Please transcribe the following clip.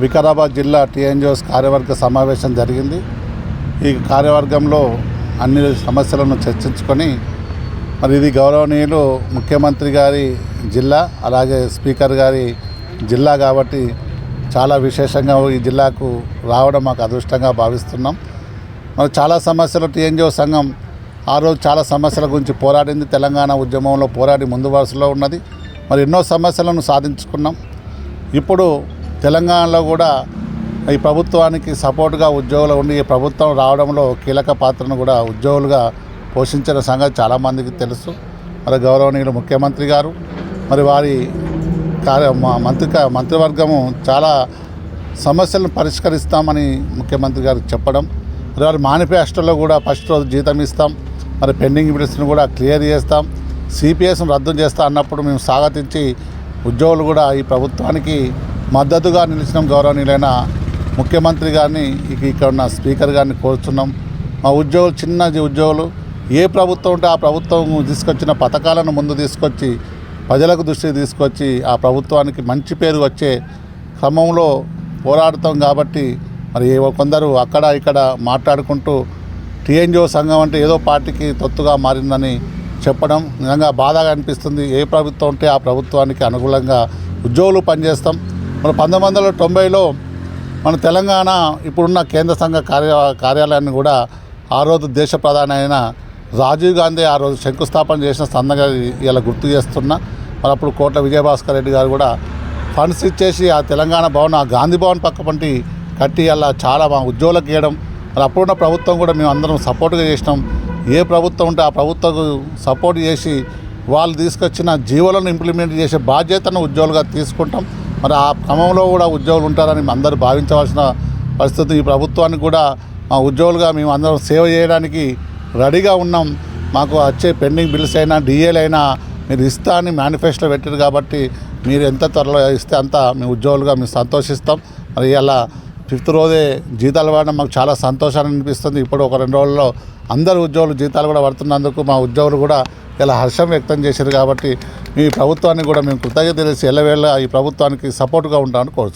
వికారాబాద్ జిల్లా టీఎన్జిఓస్ కార్యవర్గ సమావేశం జరిగింది. ఈ కార్యవర్గంలో అన్ని సమస్యలను చర్చించుకొని మరి ఇది గౌరవనీయులు ముఖ్యమంత్రి గారి జిల్లా అలాగే స్పీకర్ గారి జిల్లా కాబట్టి చాలా విశేషంగా ఈ జిల్లాకు రావడం మాకు అదృష్టంగా భావిస్తున్నాం. మరి చాలా సమస్యలు టీఎన్జిఓ సంఘం ఆ రోజు చాలా సమస్యల గురించి పోరాడింది. తెలంగాణ ఉద్యమంలో పోరాడి ముందు వరుసలో ఉన్నది. మరి ఎన్నో సమస్యలను సాధించుకున్నాం. ఇప్పుడు తెలంగాణలో కూడా ఈ ప్రభుత్వానికి సపోర్ట్గా ఉద్యోగులు ఉండి ఈ ప్రభుత్వం రావడంలో కీలక పాత్రను కూడా ఉద్యోగులుగా పోషించిన సంగతి చాలామందికి తెలుసు. మరి గౌరవనీయులు ముఖ్యమంత్రి గారు మరి వారి కార్య మా- మంత్రి మంత్రివర్గము చాలా సమస్యలను పరిష్కరిస్తామని ముఖ్యమంత్రి గారు చెప్పడం మరి వారి మేనిఫెస్టోలో కూడా ఫస్ట్ రోజు జీతం ఇస్తాం మరి పెండింగ్ బిల్స్ను కూడా క్లియర్ చేస్తాం సిపిఎస్ను రద్దు చేస్తా అన్నప్పుడు మేము స్వాగతించి ఉద్యోగులు కూడా ఈ ప్రభుత్వానికి మద్దతుగా నిలిచిన గౌరవనీయులైన ముఖ్యమంత్రి గారిని ఇక్కడ ఉన్న స్పీకర్ గారిని కోరుతున్నాం మా ఉద్యోగులు చిన్న ఉద్యోగులు ఏ ప్రభుత్వం ఉంటే ఆ ప్రభుత్వం తీసుకొచ్చిన పథకాలను ముందు తీసుకొచ్చి ప్రజలకు దృష్టికి తీసుకొచ్చి ఆ ప్రభుత్వానికి మంచి పేరు వచ్చే క్రమంలో పోరాడుతాం కాబట్టి మరి కొందరు అక్కడ ఇక్కడ మాట్లాడుకుంటూ టీఎన్జిఓ సంఘం అంటే ఏదో పార్టీకి తొత్తుగా మారిందని చెప్పడం నిజంగా బాధగా అనిపిస్తుంది. ఏ ప్రభుత్వం ఉంటే ఆ ప్రభుత్వానికి అనుకూలంగా ఉద్యోగులు పనిచేస్తాం. మన పంతొమ్మిది వందల తొంభైలో మన తెలంగాణ ఇప్పుడున్న కేంద్ర సంఘ కార్య కార్యాలయాన్ని కూడా ఆ రోజు దేశ ప్రధాని అయిన రాజీవ్ గాంధీ ఆ రోజు శంకుస్థాపన చేసిన సందర్గా ఇలా గుర్తు చేస్తున్నా. మరి అప్పుడు కోట్ల విజయభాస్కర్ రెడ్డి గారు కూడా ఫండ్స్ ఇచ్చేసి ఆ తెలంగాణ భవన్ ఆ గాంధీ భవన్ పక్క పంటి కట్టి అలా చాలా మా ఉద్యోగులకు ఇవ్వడం మరి అప్పుడున్న ప్రభుత్వం కూడా మేము అందరం సపోర్ట్గా చేసినాం. ఏ ప్రభుత్వం ఉంటే ఆ ప్రభుత్వం సపోర్ట్ చేసి వాళ్ళు తీసుకొచ్చిన జీవోలను ఇంప్లిమెంట్ చేసే బాధ్యతను ఉద్యోగులుగా తీసుకుంటాం. మరి ఆ క్రమంలో కూడా ఉద్యోగులు ఉంటారని అందరూ భావించవలసిన పరిస్థితి. ఈ ప్రభుత్వానికి కూడా మా ఉద్యోగులుగా మేము అందరం సేవ చేయడానికి రెడీగా ఉన్నాం. మాకు వచ్చే పెండింగ్ బిల్స్ అయినా డిఏలైనా అయినా మీరు ఇస్తా అని మేనిఫెస్టో పెట్టారు కాబట్టి మీరు ఎంత త్వరలో ఇస్తే అంత మీ ఉద్యోగులుగా మేము సంతోషిస్తాం. మరి ఇలా ఫిఫ్త్ రోజే జీతాలు పడడం మాకు చాలా సంతోషాన్ని అనిపిస్తుంది. ఇప్పుడు ఒక రెండు రోజుల్లో అందరు ఉద్యోగులు జీతాలు కూడా పడుతున్నందుకు మా ఉద్యోగులు కూడా ఇలా హర్షం వ్యక్తం చేశారు కాబట్టి మీ ప్రభుత్వానికి కూడా మేము కృతజ్ఞత తెలిసి ఎల్లవేళ ఈ ప్రభుత్వానికి సపోర్ట్గా ఉంటామని కోరుతున్నాం.